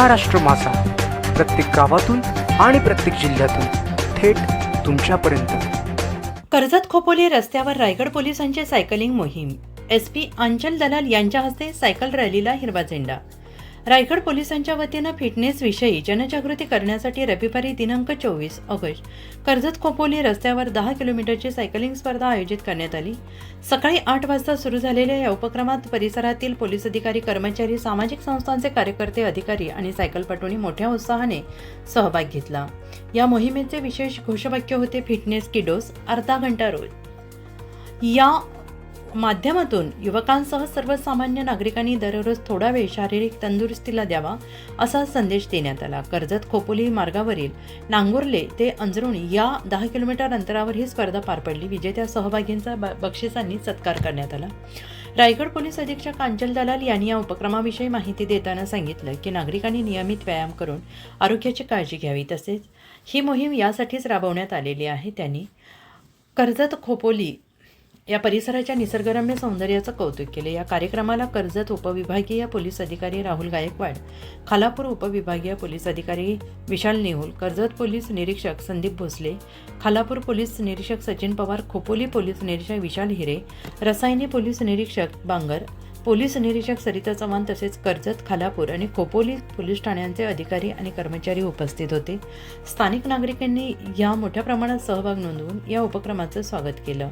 महाराष्ट्र मासा प्रत्येक गावातून आणि प्रत्येक जिल्ह्यातून थेट तुमच्यापर्यंत. कर्जत खोपोली रस्त्यावर रायगड पोलिसांची सायकलिंग मोहीम. एस पी अंचल दलाल यांच्या हस्ते सायकल रॅलीला हिरवा झेंडा. रायगड पोलिसांच्या वतीनं फिटनेसविषयी जनजागृती करण्यासाठी रविवारी दिनांक चोवीस ऑगस्ट कर्जत खोपोली रस्त्यावर दहा किलोमीटरची सायकलिंग स्पर्धा आयोजित करण्यात आली. सकाळी आठ वाजता सुरू झालेल्या या उपक्रमात परिसरातील पोलीस अधिकारी कर्मचारी सामाजिक संस्थांचे कार्यकर्ते अधिकारी आणि सायकलपटूंनी मोठ्या उत्साहाने सहभाग घेतला. या मोहिमेचे विशेष घोषवाक्य होते फिटनेस किडोस अर्धा घंटा रोज. या माध्यमातून युवकांसह सर्वसामान्य नागरिकांनी दररोज थोडा वेळ शारीरिक तंदुरुस्तीला द्यावा असा संदेश देण्यात आला. कर्जत खोपोली मार्गावरील नांगुर्ले ते अंजरुणी या दहा किलोमीटर अंतरावर ही स्पर्धा पार पडली. विजेत्या सहभागींचा ब- बक्षिसांनी सत्कार करण्यात आला. रायगड पोलीस अधीक्षक अंचल दलाल यांनी या उपक्रमाविषयी माहिती देताना सांगितलं की नागरिकांनी नियमित व्यायाम करून आरोग्याची काळजी घ्यावी. तसेच ही मोहीम यासाठीच राबवण्यात आलेली आहे. त्यांनी कर्जत खोपोली या परिसराच्या निसर्गरम्य सौंदर्याचं कौतुक केले. या कार्यक्रमाला कर्जत उपविभागीय पोलीस अधिकारी राहुल गायकवाड खालापूर उपविभागीय पोलीस अधिकारी विशाल नेहुल कर्जत पोलीस निरीक्षक संदीप भोसले खालापूर पोलीस निरीक्षक सचिन पवार खोपोली पोलीस निरीक्षक विशाल हिरे रसायनी पोलीस निरीक्षक बांगर पोलीस निरीक्षक सरिता चव्हाण तसेच कर्जत खालापूर आणि खोपोली पोलीस ठाण्यांचे अधिकारी आणि कर्मचारी उपस्थित होते. स्थानिक नागरिकांनी या मोठ्या प्रमाणात सहभाग नोंदवून या उपक्रमाचं स्वागत केलं.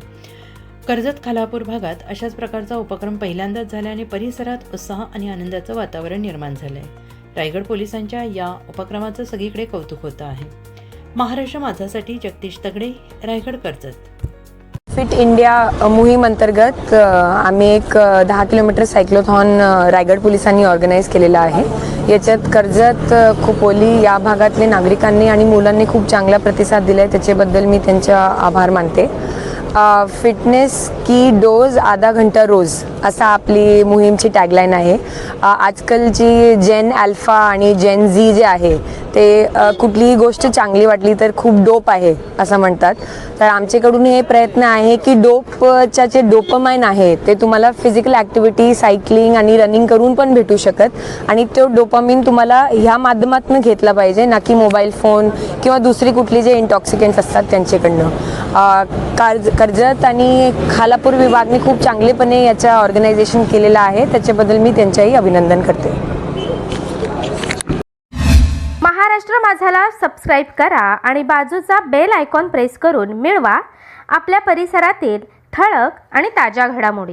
कर्जत खालापूर भागात अशाच प्रकारचा उपक्रम पहिल्यांदाच झाल्याने परिसरात उत्साह आणि आनंदाचं वातावरण निर्माण झालंय. रायगड पोलिसांच्या या उपक्रमाचं सगळीकडे कौतुक होतं आहे. महाराष्ट्र माझासाठी जगदीश तगडे रायगड कर्जत. फिट इंडिया मोहीम अंतर्गत आम्ही एक दहा किलोमीटर सायक्लोथॉन रायगड पोलिसांनी ऑर्गनाईज केलेला आहे. याच्यात कर्जत खोपोली या भागातले नागरिकांनी आणि मुलांनी खूप चांगला प्रतिसाद दिला आहे त्याच्याबद्दल मी त्यांचा आभार मानते. फिटनेस की डोज आधा घंटा रोज असा आपली मोहीमची टॅगलाईन आहे. आजकालची जेन अल्फा आणि जेन झी जे आहे ते कुठलीही गोष्ट चांगली वाटली तर खूप डोप आहे असं म्हणतात. तर आमच्याकडून हे प्रयत्न आहे की डोपच्या जे डोपमाइन आहे ते तुम्हाला फिजिकल ॲक्टिव्हिटी सायकलिंग आणि रनिंग करून पण भेटू शकत. आणि तो डोपामिन तुम्हाला ह्या माध्यमातून घेतला पाहिजे ना की मोबाईल फोन किंवा दुसरी कुठली जे इंटॉक्सिकेंट्स असतात त्यांच्याकडनं. अ, कर्जत आणि खालापूर विभागने खूप चांगलेपणे याचं ऑर्गनायझेशन केलेलं आहे. त्याच्याबद्दल मी त्यांच्याही अभिनंदन करते. महाराष्ट्र माझाला सबस्क्राईब करा आणि बाजूचा बेल आयकॉन प्रेस करून मिळवा. आपल्या परिसरातील ठळक आणि ताज्या घडामोडी.